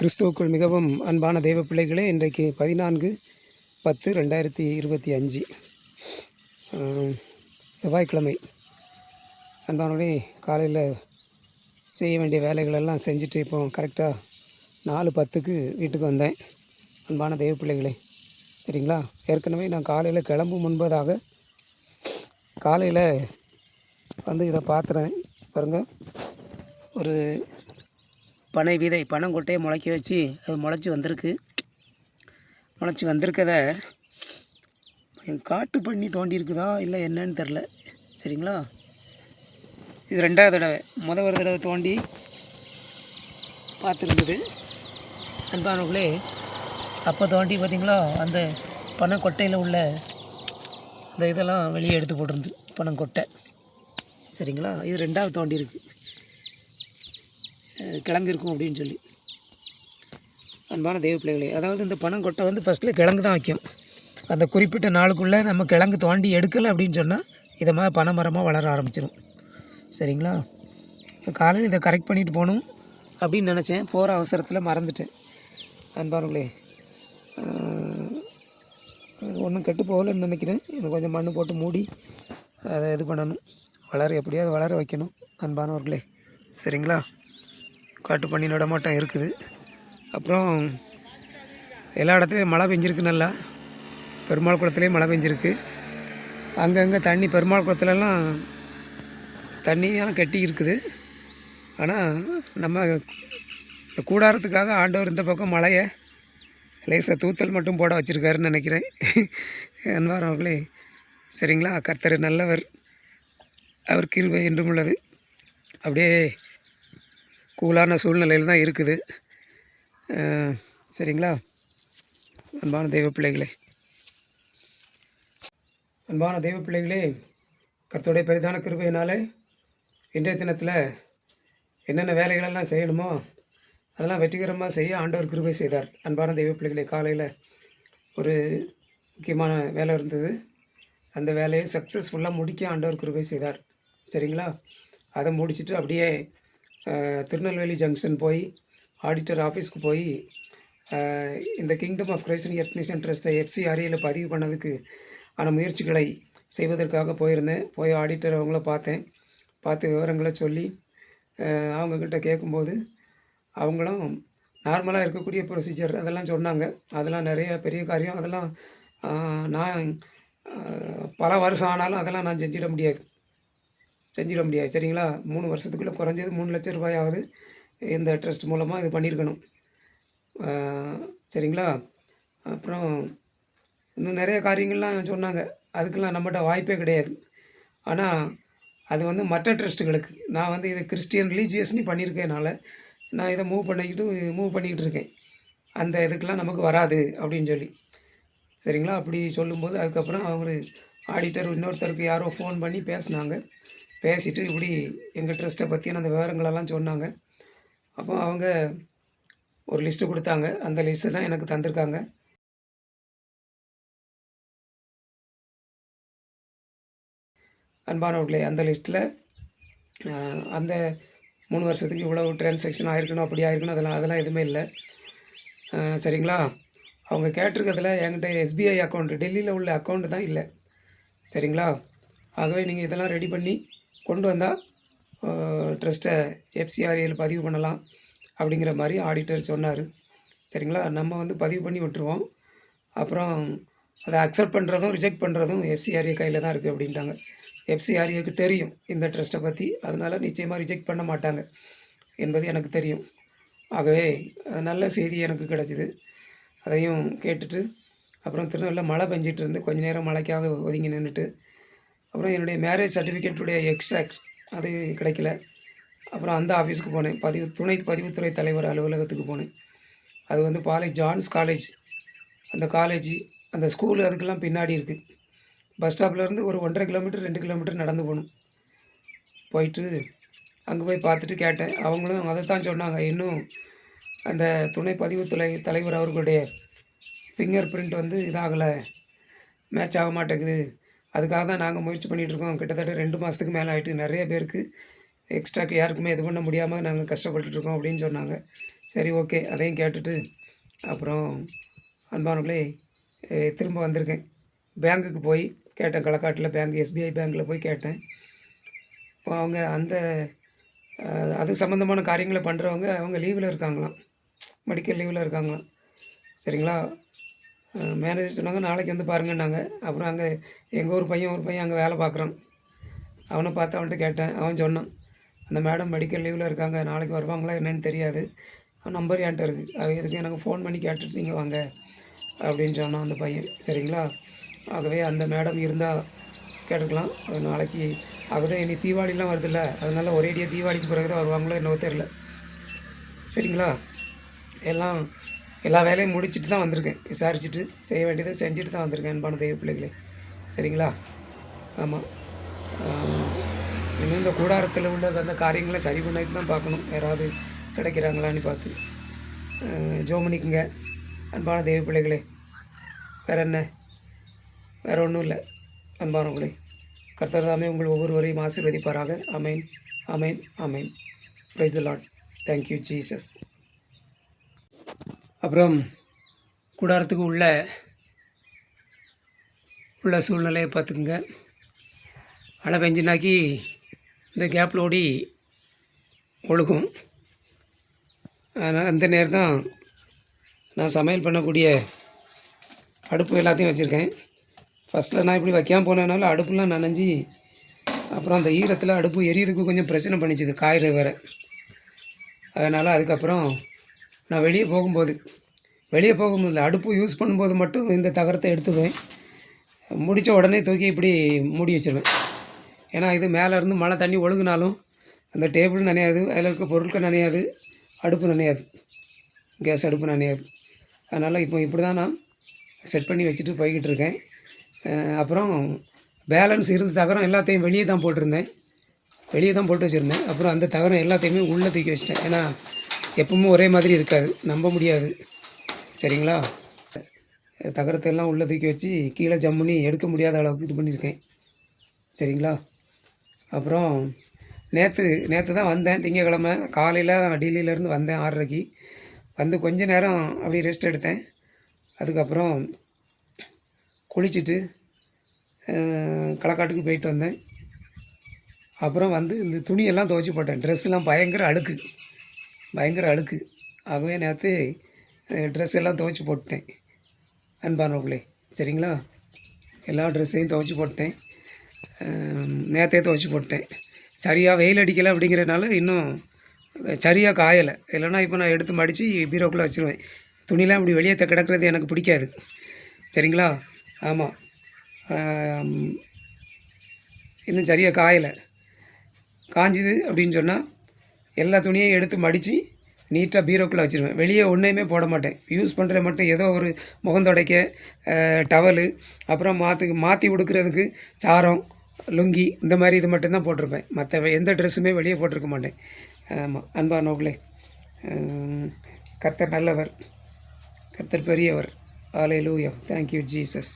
கிறிஸ்துவுக்குள் மிகவும் அன்பான தெய்வ பிள்ளைகளே இன்றைக்கு பதினான்கு பத்து ரெண்டாயிரத்தி இருபத்தி அஞ்சு. செவ்வாய்க்கிழமை. அன்பானவர்களே காலையில் செய்ய வேண்டிய வேலைகளெல்லாம் செஞ்சுட்டு இப்போ கரெக்டாக நாலு பத்துக்கு வீட்டுக்கு வந்தேன். அன்பான தெய்வ பிள்ளைகளே சரிங்களா? ஏற்கனவே நான் காலையில் கிளம்பும் முன்பதாக காலையில் வந்து இதை பார்த்துறேன். பாருங்கள் ஒரு பனை விதை பனங்கொட்டையை முளைக்க வச்சு அது முளைச்சி வந்திருக்கு. முளைச்சி வந்திருக்கத காட்டு பண்ணி தோண்டியிருக்குதா இல்லை என்னன்னு தெரில சரிங்களா? இது ரெண்டாவது தடவை. முத ஒரு தடவை தோண்டி பார்த்துருந்தது. அன்பானவர்களே அப்போ தோண்டி பார்த்திங்களா? அந்த பனங்கொட்டையில் உள்ள அந்த இதெல்லாம் வெளியே எடுத்து போட்டிருந்து பனங்கொட்டை. சரிங்களா? இது ரெண்டாவது தோண்டி இருக்குது கிழங்கு இருக்கும் அப்படின்னு சொல்லி. அன்பான தெய்வ பிள்ளைகளே அதாவது இந்த பனங்கொட்டை வந்து ஃபஸ்ட்டில் கிழங்கு தான் வைக்கும். அந்த குறிப்பிட்ட நாளுக்குள்ளே நம்ம கிழங்கு தோண்டி எடுக்கலை அப்படின்னு சொன்னால் இதை மாதிரி பனை மரமாக வளர ஆரம்பிச்சிடும் சரிங்களா? காலையில் இதை கரெக்ட் பண்ணிட்டு போகணும் அப்படின்னு நினச்சேன். போகிற அவசரத்தில் மறந்துட்டேன். அன்பானவர்களே ஒன்றும் கெட்டு போகலன்னு நினைக்கிறேன். எனக்கு கொஞ்சம் மண் போட்டு மூடி அதை இது பண்ணணும். வளர எப்படியாவது வளர வைக்கணும். அன்பானவர்களே சரிங்களா? காட்டு பண்ணி நடமாட்டம் இருக்குது. அப்புறம் எல்லா இடத்துலையும் மழை பெஞ்சிருக்கு நல்லா. பெருமாள் குளத்துலேயும் மழை பெஞ்சிருக்கு. அங்கங்கே தண்ணி பெருமாள் குளத்துலலாம் தண்ணியெல்லாம் கட்டி இருக்குது. ஆனால் நம்ம இந்த கூடாரத்துக்காக ஆண்டவர் இந்த பக்கம் மழையை லேசாக தூத்தல் மட்டும் போட வச்சுருக்காருன்னு நினைக்கிறேன். அன்பார் அவர்களே சரிங்களா? கர்த்தர் நல்லவர். அவர் கிருபை என்றும் உள்ளது. அப்படியே கூலான சூழ்நிலையில் தான் இருக்குது. சரிங்களா? அன்பான தெய்வ பிள்ளைகளே. அன்பான தெய்வ பிள்ளைகளே கர்த்தருடைய பெரிதான கிருபையினாலே இன்றைய தினத்தில் என்னென்ன வேலைகளெல்லாம் செய்யணுமோ அதெல்லாம் வெற்றிகரமாக செய்ய ஆண்டவர் கிருபை செய்தார். அன்பான தெய்வ பிள்ளைகளே காலையில் ஒரு முக்கியமான வேலை இருந்தது. அந்த வேலையை சக்ஸஸ்ஃபுல்லாக முடிக்க ஆண்டவர் கிருபை செய்தார். சரிங்களா? அதை முடிச்சுட்டு அப்படியே திருநெல்வேலி ஜங்ஷன் போய் ஆடிட்டர் ஆஃபீஸ்க்கு போய் இந்த கிங்டம் ஆஃப் கிரைசன் எத்னிஷன் ட்ரஸ்ட்டை எஃப்சிஆர்ஏயில் பதிவு பண்ணதுக்கு ஆன முயற்சிகளை செய்வதற்காக போயிருந்தேன். போய் ஆடிட்டர் அவங்கள பார்த்தேன். பார்த்து விவரங்களை சொல்லி அவங்கக்கிட்ட கேட்கும்போது அவங்களும் நார்மலாக இருக்கக்கூடிய ப்ரொசீஜர் அதெல்லாம் சொன்னாங்க. அதெல்லாம் நிறைய பெரிய காரியம். அதெல்லாம் நான் பல வருஷம் ஆனாலும் அதெல்லாம் நான் செஞ்சிட முடியாது. செஞ்சிட முடியாது. சரிங்களா? மூணு வருஷத்துக்குள்ளே குறைஞ்சது மூணு லட்சம் ரூபாயாவது இந்த ட்ரஸ்ட் மூலமாக இது பண்ணியிருக்கணும் சரிங்களா? அப்புறம் இன்னும் நிறைய காரியங்கள்லாம் சொன்னாங்க. அதுக்கெல்லாம் நம்மகிட்ட வாய்ப்பே கிடையாது. ஆனால் அது வந்து மற்ற ட்ரஸ்ட்டுகளுக்கு. நான் வந்து இது கிறிஸ்டியன் ரிலீஜியஸ்னு பண்ணியிருக்கேனால நான் இதை மூவ் பண்ணிக்கிட்டு மூவ் பண்ணிக்கிட்டு இருக்கேன். அந்த இதுக்கெல்லாம் நமக்கு வராது அப்படின்னு சொல்லி. சரிங்களா? அப்படி சொல்லும்போது அதுக்கப்புறம் அவங்க ஆடிட்டர் இன்னொருத்தருக்கு யாரோ ஃபோன் பண்ணி பேசினாங்க. பேசிட்டு இப்படி எங்கள் ட்ரஸ்ட்டை பற்றியான அந்த விவரங்களெல்லாம் சொன்னாங்க. அப்போ அவங்க ஒரு லிஸ்ட்டு கொடுத்தாங்க. அந்த லிஸ்ட்டு தான் எனக்கு தந்திருக்காங்க. அன்பானவர்களே அந்த லிஸ்ட்டில் அந்த மூணு வருஷத்துக்கு இவ்வளோ டிரான்சாக்ஷன் ஆயிருக்கணும் அப்படி ஆயிருக்கணும் அதெல்லாம் அதெல்லாம் எதுவுமே இல்லை. சரிங்களா? அவங்க கேட்டிருக்கிறதுல என்கிட்ட எஸ்பிஐ அக்கௌண்ட் டெல்லியில் உள்ள அக்கௌண்ட் தான் இல்லை. சரிங்களா? ஆகவே நீங்கள் இதெல்லாம் ரெடி பண்ணி கொண்டு வந்தால் ட்ரஸ்ட்டை எஃப்சிஆர்ஏயில் பதிவு பண்ணலாம் அப்படிங்கிற மாதிரி ஆடிட்டர் சொன்னார். சரிங்களா? நம்ம வந்து பதிவு பண்ணி விட்டுருவோம். அப்புறம் அதை அக்செப்ட் பண்ணுறதும் ரிஜெக்ட் பண்ணுறதும் எஃப்சிஆர்ஏ கையில் தான் இருக்குது அப்படின்ட்டாங்க. எஃப்சிஆர்ஏக்கு தெரியும் இந்த ட்ரஸ்ட்டை பற்றி அதனால் நிச்சயமாக ரிஜெக்ட் பண்ண மாட்டாங்க என்பது எனக்கு தெரியும். ஆகவே நல்ல செய்தி எனக்கு கிடச்சிது. அதையும் கேட்டுட்டு அப்புறம் திருநெல்வேலியில் மழை பெஞ்சிட்டு இருந்து கொஞ்ச நேரம் மழைக்காக ஒதுங்கி நின்றுட்டு அப்புறம் என்னுடைய மேரேஜ் சர்டிஃபிகேட்டுடைய எக்ஸ்ட்ராக்ட் அது கிடைக்கல. அப்புறம் அந்த ஆஃபீஸுக்கு போனேன். பதிவு துணை பதிவுத்துறை தலைவர் அலுவலகத்துக்கு போனேன். அது வந்து பாலை ஜான்ஸ் காலேஜ் அந்த காலேஜ் அந்த ஸ்கூலு அதுக்கெல்லாம் பின்னாடி இருக்குது பஸ் ஸ்டாப்லேருந்து ஒரு ஒன்றரை கிலோமீட்டர் ரெண்டு கிலோமீட்டர் நடந்து போகணும். போயிட்டு அங்கே போய் பார்த்துட்டு கேட்டேன். அவங்களும் அதை தான் சொன்னாங்க. இன்னும் அந்த துணை பதிவுத்துறை தலைவர் அவர்களுடைய ஃபிங்கர் பிரிண்ட் வந்து இதாகலை. மேட்ச் ஆக மாட்டேங்குது. அதுக்காக தான் நாங்கள் முயற்சி பண்ணிகிட்ருக்கோம் கிட்டத்தட்ட ரெண்டு மாதத்துக்கு மேலே ஆகிட்டு நிறைய பேருக்கு எக்ஸ்ட்ராக்கு யாருக்குமே இது பண்ண முடியாமல் நாங்கள் கஷ்டப்பட்டுருக்கோம் அப்படின்னு சொன்னாங்க. சரி ஓகே அதையும் கேட்டுட்டு அப்புறம் அன்பானவர்களே திரும்ப வந்திருக்கேன். பேங்க்குக்கு போய் கேட்டேன். களக்காட்டில் பேங்க் எஸ்பிஐ பேங்க்கில் போய் கேட்டேன். இப்போ அவங்க அந்த அது சம்மந்தமான காரியங்களை பண்ணுறவங்க அவங்க லீவில் இருக்காங்களாம். மெடிக்கல் லீவில் இருக்காங்களாம். சரிங்களா? மேனேஜர் சொன்னாங்க நாளைக்கு வந்து பாருங்கன்னாங்க. அப்புறம் அங்கே எங்கள் ஊர் பையன் ஒரு பையன் அங்கே வேலை பார்க்குறான். அவனை பார்த்து அவன்கிட்ட கேட்டேன். அவன் சொன்னான் அந்த மேடம் மெடிக்கல் லீவில் இருக்காங்க. நாளைக்கு வருவாங்களா என்னன்னு தெரியாது. அவன் நம்பர் என்கிட்ட இருக்குது அவ எதுக்கு எனக்கு ஃபோன் பண்ணி கேட்டுட்டு நீங்கள் வாங்க. அப்படின்னு சொன்னான் அந்த பையன். சரிங்களா? ஆகவே அந்த மேடம் இருந்தால் கேட்டுக்கலாம். அது நாளைக்கு ஆகவே இனி தீபாவளிலாம் வருதுல்ல. அதனால் ஒரேடியாக தீபாவளிக்கு பிறகு தான் வருவாங்களோ என்னவோ தெரில சரிங்களா? எல்லாம் எல்லா வேலையும் முடிச்சுட்டு தான் வந்திருக்கேன். விசாரிச்சுட்டு செய்ய வேண்டியதை செஞ்சுட்டு தான் வந்திருக்கேன் அன்பான தெய்வ பிள்ளைகளே. சரிங்களா? ஆமாம் இன்னும் இந்த கூடாரத்தில் உள்ள அந்த காரியங்களை சரி பண்ணிட்டு தான் பார்க்கணும். யாராவது கிடைக்கிறாங்களான்னு பார்த்து. ஜோமனிக்குங்க. அன்பான தெய்வ பிள்ளைகளே. வேறு என்ன? வேறு ஒன்றும் இல்லை. அன்பானவர்களே கர்த்தர் தாமே உங்கள் ஒவ்வொருவரையும் ஆசீர்வதிப்பாராக. Amen amen amen praise Lord thank you Jesus அப்புறம் கூடாரத்துக்கு உள்ள உள்ள சூழ்நிலையை பார்த்துக்குங்க. மழை பெஞ்சினாக்கி இந்த கேப்பில் ஓடி ஒழுகும். அதனால் அந்த நேரம் தான் நான் சமையல் பண்ணக்கூடிய அடுப்பு எல்லாத்தையும் வச்சுருக்கேன். ஃபஸ்ட்டில் நான் இப்படி வைக்காமல் போனதுனால அடுப்புலாம் நனைஞ்சி அப்புறம் அந்த ஈரத்தில் அடுப்பு எரியதுக்கு கொஞ்சம் பிரச்சனை பண்ணிச்சுது காயிறு வேறு. அதனால் அதுக்கப்புறம் நான் வெளியே போகும்போது வெளியே போகும்போது அடுப்பு யூஸ் பண்ணும்போது மட்டும் இந்த தகரத்தை எடுத்துக்குவேன். முடித்த உடனே தூக்கி இப்படி மூடி வச்சிருவேன். ஏன்னா இது மேலேருந்து மழை தண்ணி ஒழுகுனாலும் அந்த டேபிள் நனையாது அதில் இருக்க பொருட்கள் நனையாது அடுப்பு நனையாது கேஸ் அடுப்பு நனையாது. அதனால் இப்போ இப்படி தான் நான் செட் பண்ணி வச்சுட்டு போய்கிட்டு இருக்கேன். அப்புறம் பேலன்ஸ் இருந்த தகரம் எல்லாத்தையும் வெளியே தான் போட்டிருந்தேன். வெளியே தான் போட்டு வச்சுருந்தேன். அப்புறம் அந்த தகரம் எல்லாத்தையுமே உள்ளே தூக்கி வச்சிட்டேன். ஏன்னா எப்பவுமே ஒரே மாதிரி இருக்காது. நம்ப முடியாது. சரிங்களா? தகரத்தை எல்லாம் உள்ளே தூக்கி வச்சு கீழே ஜம்முனி எடுக்க முடியாத அளவுக்கு இது பண்ணியிருக்கேன். சரிங்களா? அப்புறம் நேற்று நேற்று தான் வந்தேன். திங்கக்கிழமை காலையில் டெல்லியிலேருந்து வந்தேன் ஆறரைக்கு. வந்து கொஞ்ச நேரம் அப்படியே ரெஸ்ட் எடுத்தேன். அதுக்கப்புறம் குளிச்சுட்டு களக்காட்டுக்கு போயிட்டு வந்தேன். அப்புறம் வந்து இந்த துணியெல்லாம் துவைச்சி போட்டேன். ட்ரெஸ்லாம் பயங்கர அழுக்கு. பயங்கர அழுக்கு. ஆகவே நேற்று ட்ரெஸ் எல்லாம் துவைச்சி போட்டேன் அன்பானவர்களே சரிங்களா? எல்லா ட்ரெஸ்ஸையும் துவைச்சி போட்டேன் நேற்றே துவைச்சி போட்டேன் சரியாக வெயில் அடிக்கலை அப்படிங்கிறனால இன்னும் சரியாக காயலை. இல்லைன்னா இப்போ நான் எடுத்து மடித்து பீரோக்குள்ளே வச்சுருவேன். துணிலாம் இப்படி வெளியே த- கிடக்கிறது எனக்கு பிடிக்காது. சரிங்களா? ஆமாம் இன்னும் சரியாக காயலை. காஞ்சுது அப்படின்னு சொன்னால் எல்லா துணியையும் எடுத்து மடித்து நீட்டாக பீரோக்குள்ளே வச்சுருவேன். வெளியே ஒன்றையுமே போட மாட்டேன். யூஸ் பண்ணுற மட்டும் ஏதோ ஒரு முகம் துடைக்க டவலு அப்புறம் மாற்று மாற்றி உடுக்கிறதுக்கு சாரம் லுங்கி இந்த மாதிரி இது மட்டும்தான் போட்டிருப்பேன். மற்ற எந்த ட்ரெஸ்ஸுமே வெளியே போட்டிருக்க மாட்டேன். ஆமாம் அன்பா அன்பானவர்களே கர்த்தர் நல்லவர். கர்த்தர் பெரியவர். ஆலை லூயா தேங்க்யூ ஜீசஸ்